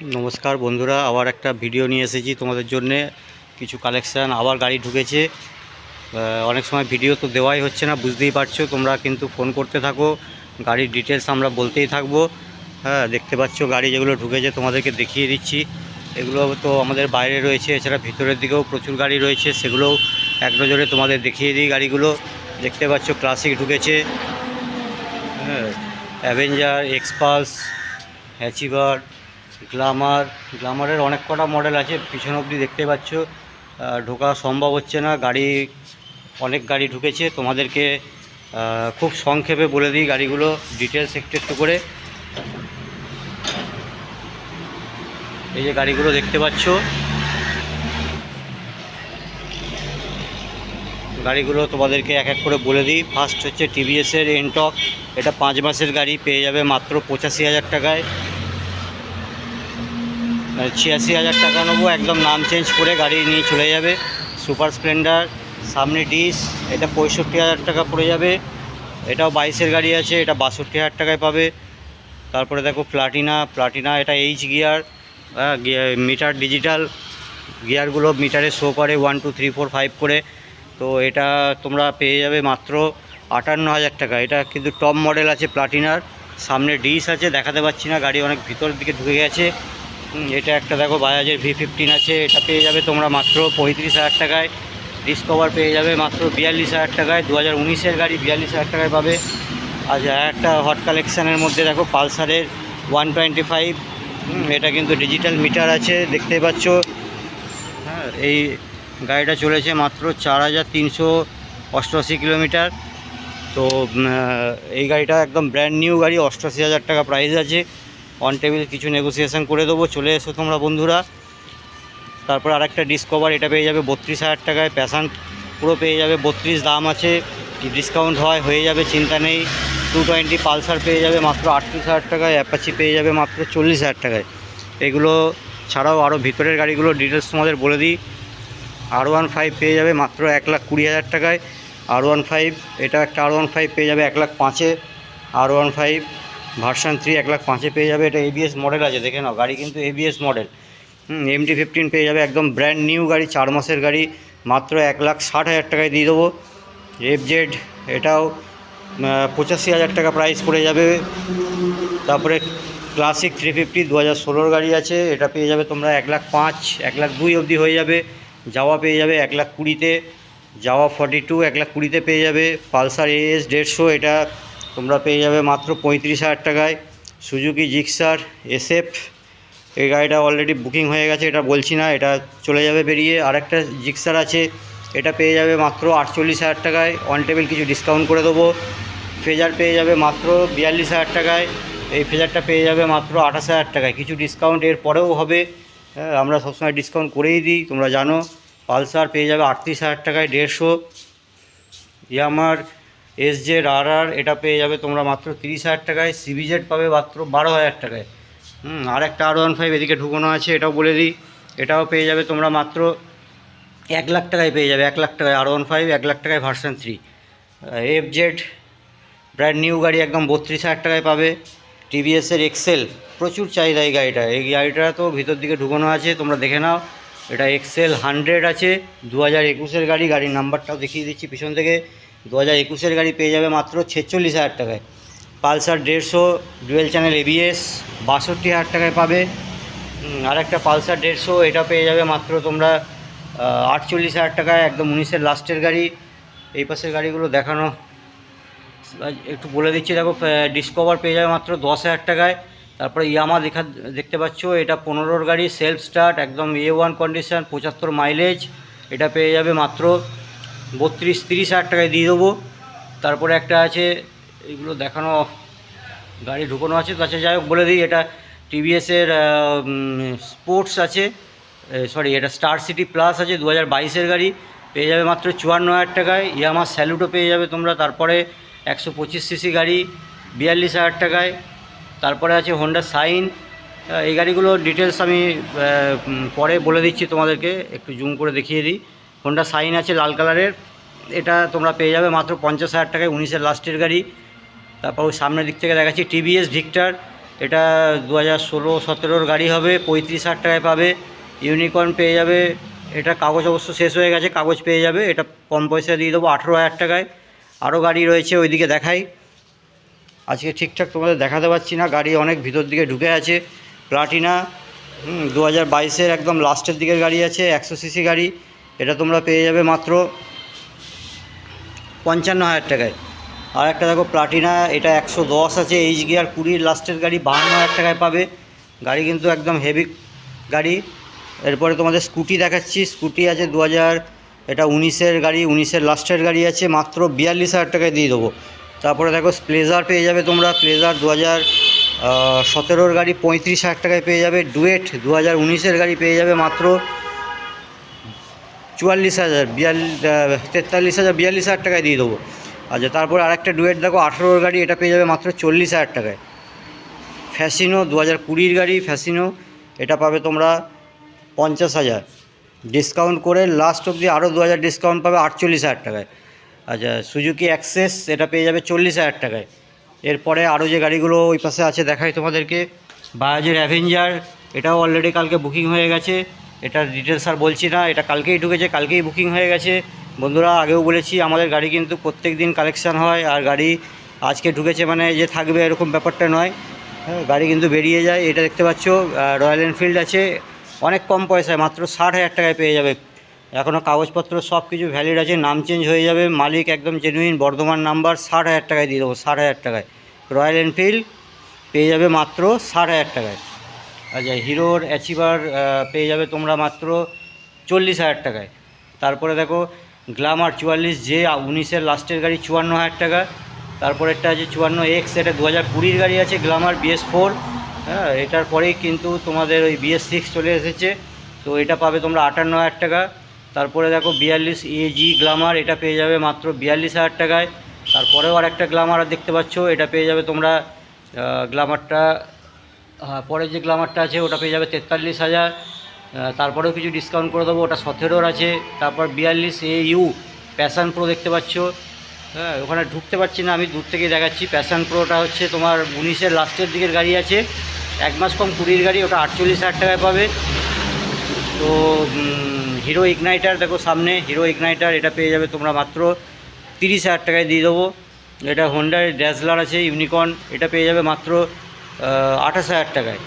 নমস্কার বন্ধুরা, আবার একটা ভিডিও নিয়ে এসেছি তোমাদের জন্যে। কিছু কালেকশান আবার গাড়ি ঢুকেছে। অনেক সময় ভিডিও তো দেওয়াই হচ্ছে না, বুঝতেই পারছ, তোমরা কিন্তু ফোন করতে থাকো। গাড়ির ডিটেলস আমরা বলতেই থাকব। হ্যাঁ দেখতে পাচ্ছ গাড়ি যেগুলো ঢুকেছে, তোমাদেরকে দেখিয়ে দিচ্ছি। এগুলো তো আমাদের বাইরে রয়েছে, এছাড়া ভিতরের দিকেও প্রচুর গাড়ি রয়েছে, সেগুলোও এক নজরে তোমাদের দেখিয়ে দিই গাড়িগুলো। দেখতে পাচ্ছ ক্লাসিক ঢুকেছে। হ্যাঁ অ্যাভেঞ্জার এক্সপালস হ্যাচিভার গ্লামার, গ্লামারের অনেক কটা মডেল আছে, পিছন অবধি দেখতে পাচ্ছ। ঢোকা সম্ভব হচ্ছে না, গাড়ি, অনেক গাড়ি ঢুকেছে। তোমাদেরকে খুব সংক্ষেপে বলে দিই গাড়িগুলো ডিটেলস একটু একটু করে। এই যে গাড়িগুলো দেখতে পাচ্ছ। গাড়িগুলো তোমাদেরকে এক এক করে বলে দিই। ফার্স্ট হচ্ছে টিভিএসের এনটক এটা পাঁচ মাসের গাড়ি, পেয়ে যাবে মাত্র পঁচাশি হাজার টাকায়। ছিয়াশি হাজার টাকা নেব, একদম নাম চেঞ্জ করে গাড়ি নিয়ে চলে যাবে। সুপার স্প্লেন্ডার সামনে ডিস, এটা পঁয়ষট্টি হাজার টাকা পড়ে যাবে। এটাও বাইশের গাড়ি আছে, এটা বাষট্টি হাজার টাকায় পাবে। তারপরে দেখো প্লাটিনা প্লাটিনা এটা এইচ গিয়ার মিটার ডিজিটাল গিয়ারগুলো মিটারে শো করে one two three four five করে। তো এটা তোমরা পেয়ে যাবে মাত্র আটান্ন হাজার টাকা। এটা কিন্তু টপ মডেল আছে প্লাটিনার সামনে ডিস আছে, দেখাতে পাচ্ছি না, গাড়ি অনেক ভিতরের দিকে ঢুকে গেছে। এটা একটা দেখো বাজাজের ভি ফিফটিন আছে, এটা পেয়ে যাবে তোমরা মাত্র পঁয়ত্রিশ হাজার টাকায়। ডিসকভার পেয়ে যাবে মাত্র বিয়াল্লিশ হাজার টাকায় দু হাজার উনিশের গাড়ি বিয়াল্লিশ হাজার টাকায় পাবে। আর একটা হট কালেকশানের মধ্যে দেখো পালসারের ওয়ান টোয়েন্টি ফাইভ এটা কিন্তু ডিজিটাল মিটার আছে, দেখতেই পাচ্ছ। হ্যাঁ এই গাড়িটা চলেছে মাত্র চার হাজার তিনশো অষ্টআশি কিলোমিটার। তো এই গাড়িটা একদম ব্র্যান্ড নিউ গাড়ি, অষ্টআশি হাজার টাকা প্রাইস আছে। অন টেবিল কিছু নেগোসিয়েশন করে দেবো, চলে এসো তোমরা বন্ধুরা। তারপর আরেকটা ডিসকভার এটা পেয়ে যাবে বত্রিশ হাজার টাকায় প্যাশান পুরো পেয়ে যাবে, বত্রিশ দাম আছে ডিসকাউন্ট হয়, হয়ে যাবে, চিন্তা নেই। টু টোয়েন্টি পালসার পেয়ে যাবে, মাত্র আটত্রিশ হাজার টাকায় অ্যাপাচি পেয়ে যাবে, মাত্র চল্লিশ হাজার টাকায়। এগুলো ছাড়াও আরও ভিতরের গাড়িগুলো ডিটেলস তোমাদের বলে দিই। আর ওয়ান ফাইভ পেয়ে যাবে, মাত্র এক লাখ কুড়ি হাজার টাকায়। আর ওয়ান ফাইভ এটা একটা আর ওয়ান ফাইভ পেয়ে যাবে, এক লাখ পাঁচে। আর ওয়ান ফাইভ ভার্সান থ্রি এক লাখ পাঁচে পেয়ে যাবে, এটা এবিএস মডেল আছে, দেখে নাও, গাড়ি কিন্তু এবিএস মডেল এমটি ফিফটিন পেয়ে যাবে, একদম ব্র্যান্ড নিউ গাড়ি, চার মাসের গাড়ি, মাত্র এক লাখ ষাট হাজার টাকায় দিয়ে দেবো। এফ জেড এটাও পঁচাশি হাজার টাকা প্রাইস পড়ে যাবে। তারপরে ক্লাসিক থ্রি ফিফটি দু হাজার ষোলোর গাড়ি আছে, এটা পেয়ে যাবে তোমরা এক লাখ পাঁচ, এক লাখ দুই অবধি হয়ে যাবে। যাওয়া পেয়ে যাবে এক লাখ কুড়িতে যাওয়া ফর্টি টু এক লাখ কুড়িতে পেয়ে যাবে। পালসার এএস দেড়শো, এটা তোমরা পেয়ে যাবে মাত্র পঁয়ত্রিশ হাজার টাকায় সুজুকি জিক্সার এসএফ। এই গাড়িটা অলরেডি বুকিং হয়ে গেছে এটা বলছি না এটা চলে যাবে বেরিয়ে। আরেকটা জিক্সার আছে এটা পেয়ে যাবে মাত্র আটচল্লিশ হাজার টাকায়। অন টেবিল কিছু ডিসকাউন্ট করে দেবো। ফেজার পেয়ে যাবে মাত্র বিয়াল্লিশ হাজার টাকায়। এই ফেজারটা পেয়ে যাবে মাত্র আঠাশ হাজার টাকায়। কিছু ডিসকাউন্ট এর পরেও হবে। হ্যাঁ, আমরা সবসময় ডিসকাউন্ট করেই দিই তোমরা জানো। পালসার পেয়ে যাবে আটত্রিশ হাজার টাকায় দেড়শো। ইয়ামার এস জেড আর আর এটা পেয়ে যাবে তোমরা মাত্র তিরিশ হাজার টাকায়। সিবিজেড পাবে মাত্র বারো হাজার টাকায়। হুম, আর একটা আর ওয়ান ফাইভ এদিকে ঢুকানো আছে, এটাও বলে দিই। এটাও পেয়ে যাবে তোমরা মাত্র এক লাখ টাকায় পেয়ে যাবে, এক লাখ টাকায় আর ওয়ান ফাইভ এক লাখ টাকায় version three F Z brand new গাড়ি একদম বত্রিশ হাজার টাকায় পাবে। টিভিএসের এক্সেল প্রচুর চাহিদা এই গাড়িটা এই গাড়িটা তো ভিতর দিকে ঢুকানো আছে, তোমরা দেখে নাও। এটা এক্সেল হান্ড্রেড আছে, দু হাজার একুশের গাড়ি, গাড়ির নাম্বারটাও দেখিয়ে দিচ্ছি পিছন থেকে। দু হাজার একুশের গাড়ি পেয়ে যাবে মাত্র ছেচল্লিশ হাজার টাকায়। পালসার দেড়শো, ডুয়েল চ্যানেল এবিএস বাষট্টি হাজার টাকায় পাবে। আর একটা পালসার দেড়শো, এটা পেয়ে যাবে মাত্র তোমরা আটচল্লিশ হাজার টাকায়, একদম উনিশের লাস্টের গাড়ি। এই পাশের গাড়িগুলো দেখানো। একটু বলে দিচ্ছি, দেখো ডিসকভার পেয়ে যাবে মাত্র দশ হাজার টাকায়। তারপরে ইয়ামা দেখা, দেখতে পাচ্ছ, এটা পনেরোর গাড়ি সেলফ স্টার্ট একদম এ ওয়ান কন্ডিশন পঁচাত্তর মাইলেজ এটা পেয়ে যাবে মাত্র বত্রিশ, তিরিশ হাজার টাকায় দিয়ে দেবো। তারপরে একটা আছে, এগুলো দেখানো গাড়ি ঢুকানো আছে। তো আচ্ছা যাই হোক, বলে দিই, এটা টিভিএসের স্পোর্টস আছে। সরি এটা স্টার সিটি প্লাস আছে দু হাজার গাড়ি। পেয়ে যাবে মাত্র চুয়ান্ন হাজার টাকায়। ইয়ামা স্যালুটও পেয়ে যাবে তোমরা। তারপরে একশো পঁচিশ সিসি গাড়ি, বিয়াল্লিশ হাজার টাকায়। তারপরে আছে হোন্ডা সাইন এই গাড়িগুলো ডিটেলস আমি পরে বলে দিচ্ছি তোমাদেরকে। একটু জুম করে দেখিয়ে দিই। হোন্ডা সাইন আছে লাল কালারের। এটা তোমরা পেয়ে যাবে মাত্র পঞ্চাশ হাজার টাকায় উনিশের লাস্টের গাড়ি। তারপর ওই সামনের দিক থেকে দেখাচ্ছি টিভিএস ভিক্টর এটা দু হাজার ষোলো সতেরোর গাড়ি হবে, পঁয়ত্রিশ হাজার টাকায় পাবে। ইউনিকর্ন পেয়ে যাবে। এটা কাগজ অবশ্য শেষ হয়ে গেছে, কাগজ পেয়ে যাবে। এটা কম পয়সা দিয়ে দেবো আঠেরো হাজার টাকায়। আরও গাড়ি রয়েছে ওইদিকে দেখাই। আজকে ঠিকঠাক তোমাদের দেখাতে পারছি না, গাড়ি অনেক ভিতর দিকে ঢুকে আছে। প্লাটিনা দু হাজার বাইশের একদম লাস্টের দিকের গাড়ি আছে, একশো সিসি গাড়ি। এটা তোমরা পেয়ে যাবে মাত্র পঞ্চান্ন হাজার টাকায়। আর একটা দেখো প্লাটিনা এটা একশো দশ আছে এইচ গিয়ার কুড়ির লাস্টের গাড়ি বাহান্ন হাজার টাকায় পাবে। গাড়ি কিন্তু একদম হেভি গাড়ি। এরপরে তোমাদের স্কুটি দেখাচ্ছি। স্কুটি আছে দু হাজার, এটা উনিশের গাড়ি, উনিশের লাস্টের গাড়ি আছে, মাত্র বিয়াল্লিশ হাজার টাকায় দিয়ে দেবো। তারপরে দেখো প্লেজার পেয়ে যাবে তোমরা। প্লেজার দু হাজার সতেরোর গাড়ি পঁয়ত্রিশ হাজার টাকায় পেয়ে যাবে। ডুয়েট দু হাজার উনিশের গাড়ি পেয়ে যাবে মাত্র চুয়াল্লিশ হাজার, বিয়াল্লিশ তেতাল্লিশ হাজার, বিয়াল্লিশ হাজার টাকায় দিয়ে দেবো। আচ্ছা তারপর আরেকটা ডুয়েট, দেখো আঠেরোর গাড়ি, এটা পেয়ে যাবে মাত্র চল্লিশ হাজার টাকায়। ফ্যাসিনো দু হাজার কুড়ির গাড়ি ফ্যাসিনো এটা পাবে তোমরা পঞ্চাশ হাজার। ডিসকাউন্ট করে লাস্ট অবধি আরও দু হাজার ডিসকাউন্ট পাবে আটচল্লিশ হাজার টাকায়। আচ্ছা সুজুকি অ্যাক্সেস এটা পেয়ে যাবে চল্লিশ হাজার টাকায়। এরপরে আরও যে গাড়িগুলো ওই পাশে আছে, দেখাই তোমাদেরকে। বাজাজের অ্যাভেঞ্জার এটাও অলরেডি কালকে বুকিং হয়ে গেছে। এটার ডিটেলস আর বলছি না, এটা কালকেই ঢুকেছে, কালকেই বুকিং হয়ে গেছে। বন্ধুরা, আগেও বলেছি, আমাদের গাড়ি কিন্তু প্রত্যেক দিন কালেকশান হয়, আর গাড়ি আজকে ঢুকেছে মানে যে থাকবে এরকম ব্যাপারটা নয়। হ্যাঁ গাড়ি কিন্তু বেরিয়ে যায়, এটা দেখতে পাচ্ছ রয়্যাল এনফিল্ড আছে, অনেক কম পয়সায়, মাত্র ষাট হাজার টাকায় পেয়ে যাবে। এখনও কাগজপত্র সব কিছু ভ্যালিড আছে, নাম চেঞ্জ হয়ে যাবে, মালিক একদম জেনুইন বর্ধমান নাম্বার ষাট হাজার টাকায় দিয়ে দেবো, ষাট হাজার টাকায়। রয়্যাল এনফিল্ড পেয়ে যাবে মাত্র ষাট হাজার টাকায়। আচ্ছা হিরোর অ্যাচিভার পেয়ে যাবে তোমরা মাত্র চল্লিশ হাজার টাকায়। তারপরে দেখো গ্লামার চুয়াল্লিশ, যে উনিশের লাস্টের গাড়ি চুয়ান্ন হাজার টাকা। তারপরে একটা আছে চুয়ান্ন এক্স, এটা দু হাজার কুড়ির গাড়ি আছে গ্লামার বিএস ফোর হ্যাঁ এটার পরেই কিন্তু তোমাদের ওই বিএস সিক্স চলে এসেছে। তো এটা পাবে তোমরা আটান্ন হাজার টাকা। তারপরে দেখো বিয়াল্লিশ এজি গ্লামার এটা পেয়ে যাবে মাত্র বিয়াল্লিশ হাজার টাকায়। তারপরেও আর একটা গ্লামার দেখতে পাচ্ছ, এটা পেয়ে যাবে তোমরা গ্লামারটা হ্যাঁ পরে যে গ্লামারটা আছে, ওটা পেয়ে যাবে তেতাল্লিশ হাজার। তারপরেও কিছু ডিসকাউন্ট করে দেবো, ওটা সতেরোর আছে। তারপর বিয়াল্লিশ এ ইউ প্যাশান প্রো দেখতে পাচ্ছ। হ্যাঁ ওখানে ঢুকতে পারছি না, আমি দূর থেকে দেখাচ্ছি। প্যাশান প্রোটা হচ্ছে তোমার উনিশের লাস্টের দিকের গাড়ি আছে। এক মাস কম কুড়ির গাড়ি, ওটা আটচল্লিশ হাজার টাকায় পাবে। তো হিরো ইগনাইটার দেখো সামনে হিরো ইগনাইটার এটা পেয়ে যাবে তোমরা মাত্র তিরিশ হাজার টাকায় দিয়ে দেবো। এটা হোন্ডার ড্যাসলার আছে ইউনিকর্ন এটা পেয়ে যাবে মাত্র আঠাশ হাজার টাকায়।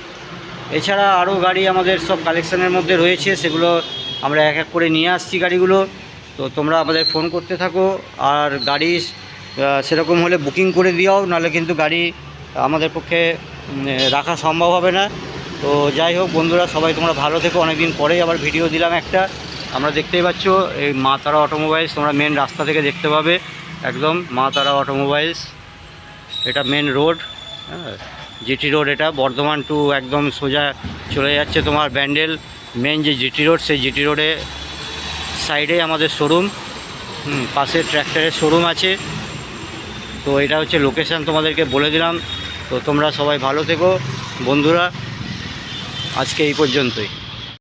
এছাড়া আরও গাড়ি আমাদের সব কালেকশানের মধ্যে রয়েছে, সেগুলো আমরা এক এক করে নিয়ে আসছি গাড়িগুলো। তো তোমরা আমাদের ফোন করতে থাকো, আর গাড়ি সেরকম হলে বুকিং করে দিও নাহলে কিন্তু গাড়ি আমাদের পক্ষে রাখা সম্ভব হবে না। তো যাই হোক বন্ধুরা, সবাই তোমরা ভালো থেকো। অনেকদিন পরেই আবার ভিডিও দিলাম একটা। আমরা দেখতেই পাচ্ছ, এই মা তারা অটোমোবাইলস তোমরা মেন রাস্তা থেকে দেখতে পাবে। একদম মা তারা অটোমোবাইলস এটা মেন রোড হ্যাঁ। জিটি রোড এটা, বর্ধমান টু একদম সোজা চলে যাচ্ছে তোমার ব্যান্ডেল মেন যে জিটি রোড, সেই জিটি রোডে সাইডে আমাদের শোরুম পাশে ট্র্যাক্টরের শোরুম আছে। তো এটা হচ্ছে লোকেশান তোমাদেরকে বলে দিলাম। তো তোমরা সবাই ভালো থেকো, বন্ধুরা, আজকে এই পর্যন্তই।